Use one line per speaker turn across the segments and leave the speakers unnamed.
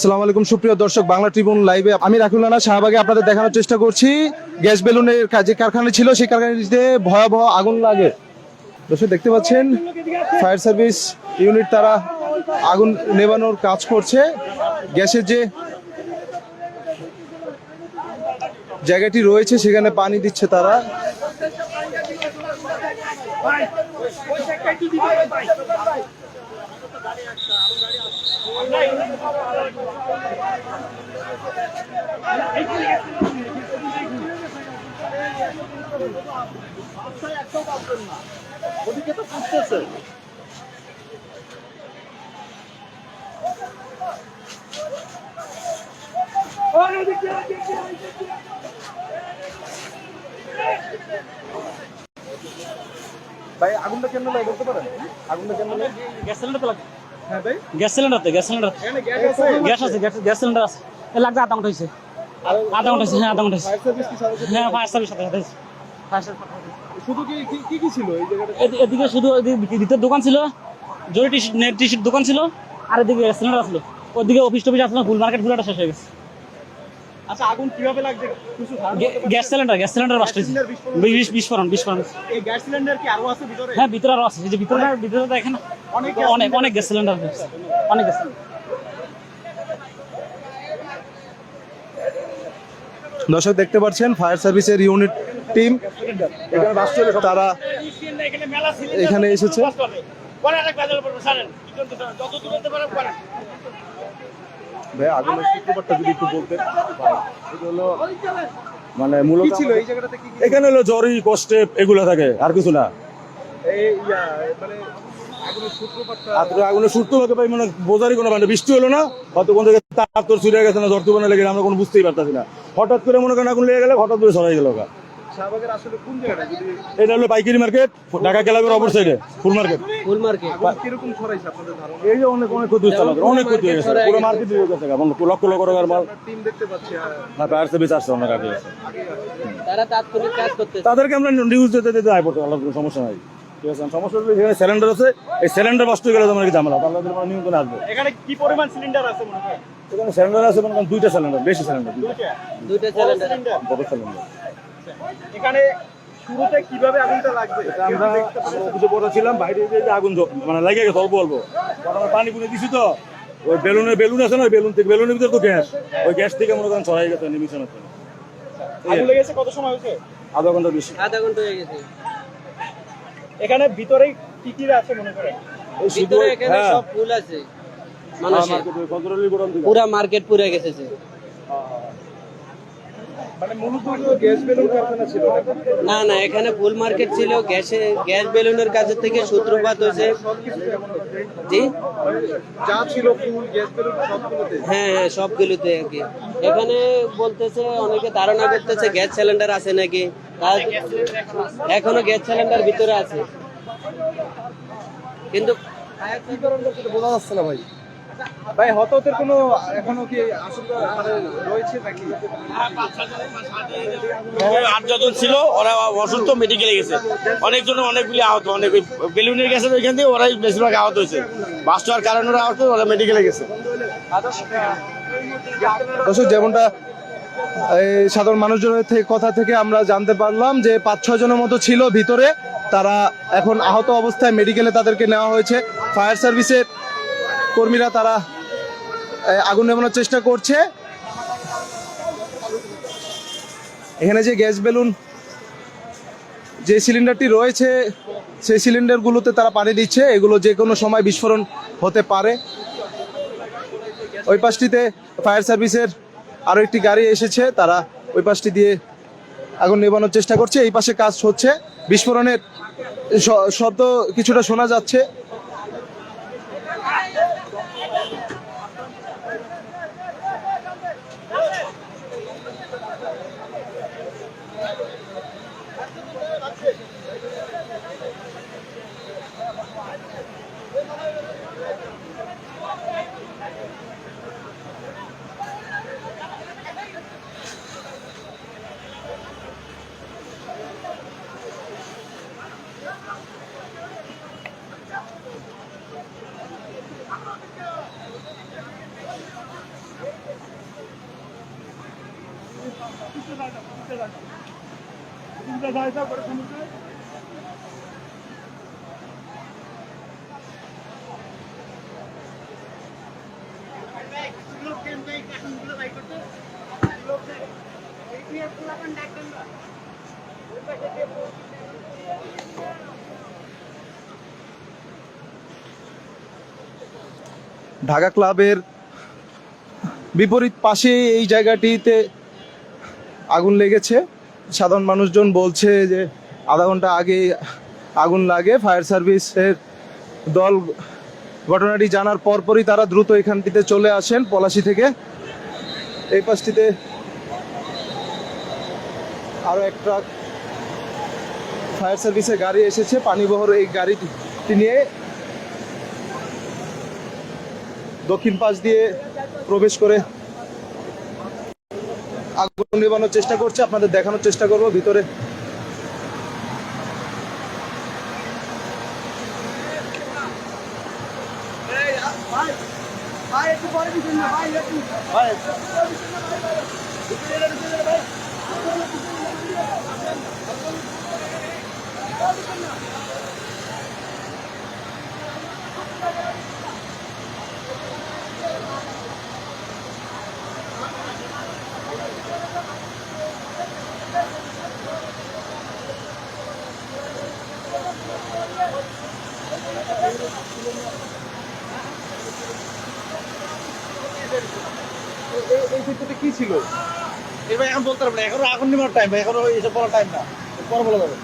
সালাম আলাইকুম, সুপ্রিয় দর্শক, বাংলা ট্রিবিউন লাইভে আমি রাখুল রানা শাহবাগে আপনাদের দেখানোর চেষ্টা করছি। গ্যাস বেলুনের যে কারখানা ছিল, সেই কারখানাটিতে ভয়াবহ আগুন লাগে। দর্শক, দেখতে পাচ্ছেন, ফায়ার সার্ভিস ইউনিট তারা আগুন নেভানোর কাজ করছে। গ্যাসের যে জায়গাটি রয়েছে, সেখানে পানি দিচ্ছে তারা। ভাই আগুনটা কেন লাগে বলতে পারেন? আগুনটা কেন লাগে?
গ্যাস সিলিন্ডার তো
ভাই
গ্যাস সিলিন্ডার তো গ্যাস সিলিন্ডার।
গ্যাস আছে?
গ্যাস আছে গ্যাস গ্যাস সিলিন্ডার আছে। এ লাগবে আধা ঘণ্টা হয়েছে আধা ঘণ্টা হয়েছে হ্যাঁ আধা ঘণ্টা হয়েছে হ্যাঁ ফায়ার সার্ভিস সাথে সাথে।
শুধু কি কি- কি কি ছিল এই জায়গাটা
এদিকে শুধু এদিকে ভিতর দোকান ছিল জরি টি নেট টি শার্ট দোকান ছিল আর এদিকে সিলিন্ডার আসলো ওদিকে অফিস টফিস আসলো ফুল মার্কেট ফুলটা শেষ হয়ে গেছে।
আচ্ছা আগুন কীভাবে লাগছে? কিছু
gas cylinder gas cylinder burst হয়েছে। বিস্ফোরণ বিস্ফোরণ
এই গ্যাস সিলিন্ডার কি আরও আছে ভিতরে?
হ্যাঁ ভিতরে আরও আছে। এই যে ভিতরে ভিতরে দেখেন
অনেক
অনেক অনেক গ্যাস সিলিন্ডার অনেক গ্যাস সিলিন্ডার।
দর্শক দেখতে পাচ্ছেন ফায়ার সার্ভিসের ইউনিট টিম তারা এখানে এসেছে। ভাই আগুনের সূত্রপাতটা যদি একটু বলতেন।
এটা হলো মানে মূলত
ছিল এই জায়গাটাতে কি কি
এখানে হলো জ্বরই কষ্টে এগুলো থাকে আর কিছু না।
এই মানে আগুনের সূত্রপাতটা
মানে বোঝারই কোনো মানে বৃষ্টি হলো না হয়তো কোন থেকে তার তোর ছুটে গেছে না জ্বর তুবানো লেগে আমরা কোনো বুঝতেই পারতাছি না। হঠাৎ করে মনে করেন আগুন লেগে গেলে হঠাৎ করে সরাই গেল এটা হলো পাইকারি মার্কেট ঢাকা ক্লাবের অপর সাইডে ফুল মার্কেট।
ফুল মার্কেট।
কীরকম ছড়াইছে আপনাদের ধারণা?
এই যে অনেক অনেক ক্ষতি হচ্ছে আমাদের অনেক ক্ষতি হয়ে গেছে পুরো মার্কেট গেছে গা। লক্ষ লক্ষ টাকার মাল।
টিম দেখতে পাচ্ছি
না ফায়ার সার্ভিস আসছে অনেক আগে।
তারা তাৎক্ষণিক কাজ করতেছে।
তাদেরকে আমরা নিউজ দিতে দিতে আয় পড়তে আলাদা কোনো সমস্যা নাই। ঠিক আছে সমস্যা হলো এখানে সিলিন্ডার আছে। এই সিলিন্ডার বাস্ট হয়ে গেলে তোমার কি ঝামেলা? তাহলে তোমার নিয়ন্ত্রণে আসবে।
এখানে কি পরিমাণ সিলিন্ডার আছে মনে হয়?
এখানে সিলিন্ডার আছে মনে করেন দুইটা সিলিন্ডার বেশি সিলিন্ডার
দুইটা। সিলিন্ডার
বড় সিলিন্ডার
এখানে শুরুতে কীভাবে আগুনটা লাগবে?
আমরা বড় ছিলাম বাইরে যে আগুন মানে লাগে গেছে অল্প অল্প। আমরা পানি পুনে দিছি তো। ওই বেলুনের বেলুন আছে না ওই বেলুন থেকে বেলুনের ভিতরে তো গ্যাস ওই গ্যাস থেকে মনে করেন ছড়াই গেছে নিমিশনের জন্য
আগুন লেগেছে কত সময় হয়েছে?
আধা ঘণ্টা বেশি।
আধা ঘণ্টা হয়ে গেছে।
এখানে ভিতরে কি কি আছে মনে করেন?
শুধু
ভিতরে এখানে
হ্যাঁ,
সব ফুল আছে। মানুষের। পুরা মার্কেট পুরে গেছে
মানে মূলত গ্যাস বেলুন কারখানা ছিল
না না এখানে ফুল মার্কেট ছিল গ্যাসে গ্যাস বেলুনের কাছে থেকে সূত্রপাত হয়েছে। জি?
যা ছিল ফুল গ্যাস বেলুন সবগুলোতে?
হ্যাঁ হ্যাঁ সবগুলোতে আর কি। এখানে বলতেছে অনেকে ধারণা করতেছে গ্যাস সিলিন্ডার আছে নাকি। এখনও গ্যাস সিলিন্ডার ভিতরে আছে। কিন্তু
বোঝা যাচ্ছে না ভাই? ভাই হতাহতের কোনো এখনও কি আশঙ্কা মানে রয়েছে নাকি?
আট যজন ছিল। ওরা অসুস্থ মেডিকেলে গেছে। অনেকজন অনেকগুলি আহত অনেক বেলুনের গেছে ওইখান থেকে ওরাই বেশিরভাগ আহত হয়েছে। বাস হওয়ার কারণে ওরা আহত ওরা মেডিকেলে গেছে।
দর্শক যেমনটা এই সাধারণ মানুষজনের থেকে কথা থেকে আমরা জানতে পারলাম যে পাঁচ ছয় জনের মতো ছিল ভিতরে। তারা এখন আহত অবস্থায় মেডিকেলে তাদেরকে নেওয়া হয়েছে। ফায়ার সার্ভিসের কর্মীরা তারা আগুন নেভানোর চেষ্টা করছে। এখানে যে গ্যাস বেলুন, যে সিলিন্ডারটি রয়েছে, সেই সিলিন্ডারগুলোতে তারা পানি দিচ্ছে। এগুলো যে কোনো সময় বিস্ফোরণ হতে পারে। ওই পাশটিতে ফায়ার সার্ভিসের আরও একটি গাড়ি এসেছে। তারা ওই পাশটি দিয়ে আগুন নেভানোর চেষ্টা করছে। এই পাশে কাজ হচ্ছে। বিস্ফোরণের শব্দ কিছুটা শোনা যাচ্ছে। ঢাকা ক্লাবের বিপরীত পাশে এই জায়গাটিতে আগুন লেগেছে। সাধারণ মানুষজন বলছে যে আধা ঘণ্টা আগে আগুন লাগে, ফায়ার সার্ভিসের দল ঘটনাটি জানার পরপরই তারা দ্রুত এখানটিতে চলে আসেন পলাশি থেকে। এই পাশটিতে আরও এক ট্রাক ফায়ার সার্ভিসের গাড়ি এসেছে, পানিবহর এই গাড়িটি নিয়ে। দক্ষিণ পাশ দিয়ে প্রবেশ করে আগুন নেবানোর চেষ্টা করছে আপনাদের দেখানোর চেষ্টা করব ভিতরে এই ছিল।
এবার এখন বলতে পারব না, এখন আগুন নেওয়ার টাইম এখনও এসব বলার টাইম না, পরে বলা যাবে।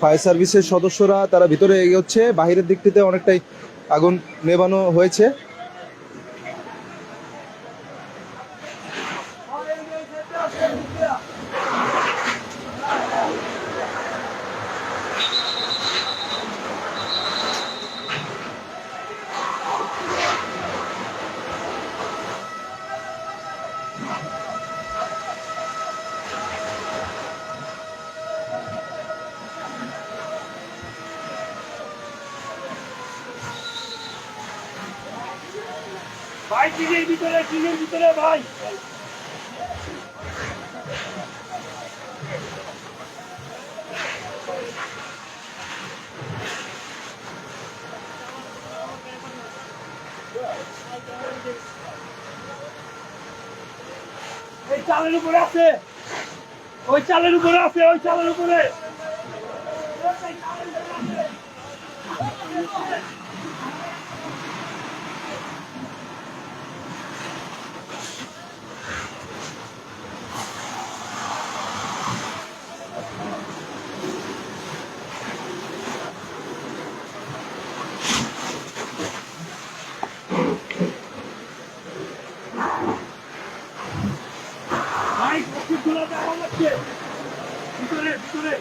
ফায়ার সার্ভিসের সদস্যরা তারা ভিতরে এগিয়ে হচ্ছে। বাহিরের দিকটিতে অনেকটাই আগুন নেবানো হয়েছে।
ভাই, টিনের ভিতরে টিনের ভিতরে ভাই। এই চালের উপরে আছে। ওই চালের উপরে আছে, ওই চালের উপরে ভাই কফি খোলাতে আমার লাগছে ভিতরে ভিতরে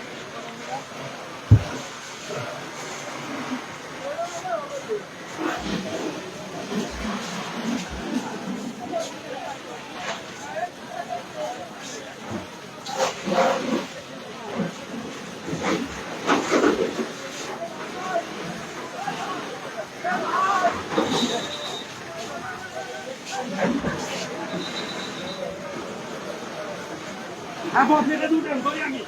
হ্যাঁ আপনি এটা দুটেন করি আমি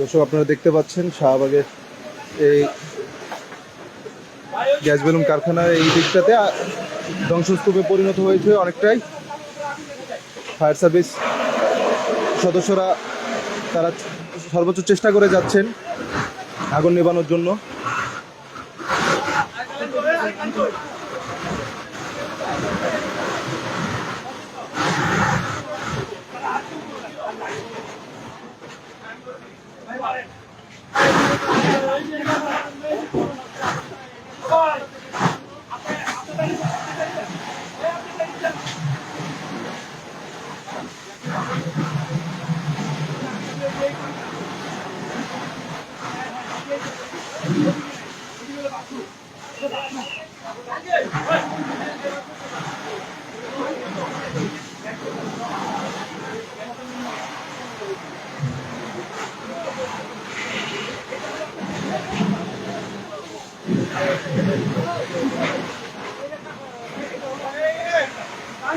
দর্শক, আপনারা দেখতে পাচ্ছেন শাহবাগের এই গ্যাস বেলুন কারখানার এই দিকটাতে ধ্বংসস্তূপে পরিণত হয়েছে অনেকটাই। ফায়ার সার্ভিস সদস্যরা তারা সর্বোচ্চ চেষ্টা করে যাচ্ছেন আগুন নেবানোর জন্য।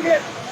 Sangue!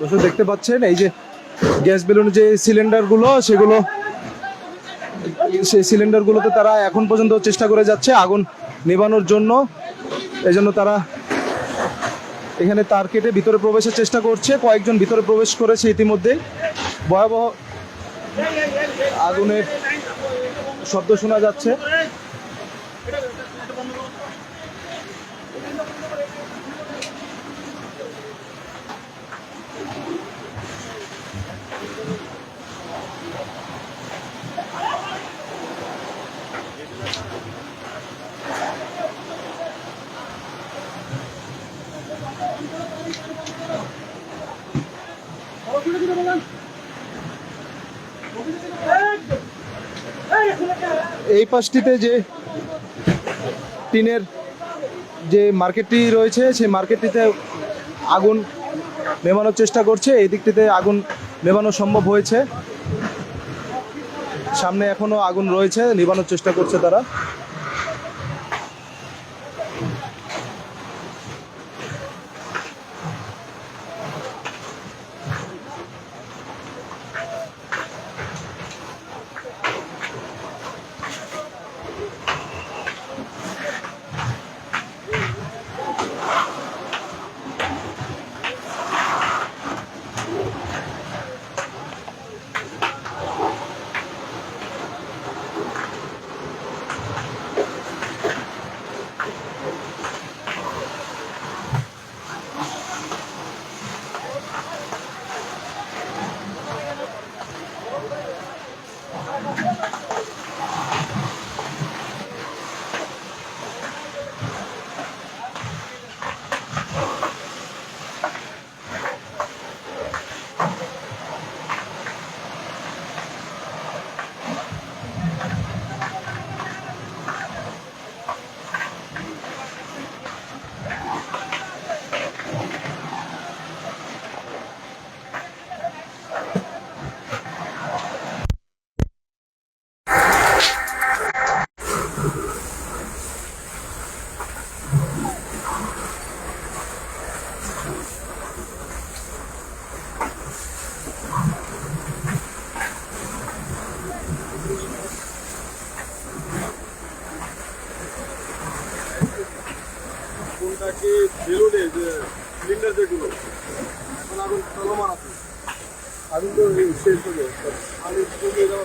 দর্শক দেখতে পাচ্ছেন, এই যে গ্যাস বেলুন যে সিলিন্ডারগুলো, সেগুলো সেই সিলিন্ডারগুলোতে তারা এখন পর্যন্ত চেষ্টা করে যাচ্ছে আগুন নেভানোর জন্য। এই জন্য তারা এখানে তার কেটে ভিতরে প্রবেশের চেষ্টা করছে, কয়েকজন ভিতরে প্রবেশ করেছে ইতিমধ্যে। ভয়াবহ আগুনের শব্দ শোনা যাচ্ছে। এই পাশটিতে যে টিনের যে মার্কেটটি রয়েছে, সেই মার্কেটটিতে আগুন নেভানোর চেষ্টা করছে। এই দিকটিতে আগুন নেভানো সম্ভব হয়েছে। সামনে এখনও আগুন রয়েছে, নিভানোর চেষ্টা করছে তারা।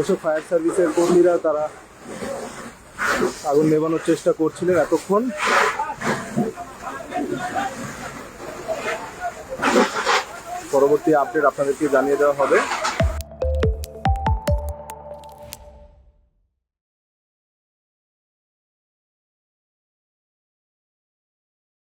দর্শক ফায়ার সার্ভিসের কর্মীরা তারা আগুন নেভানোর চেষ্টা করছিলেন এতক্ষণ। পরবর্তী আপডেট আপনাদেরকে জানিয়ে দেওয়া হবে।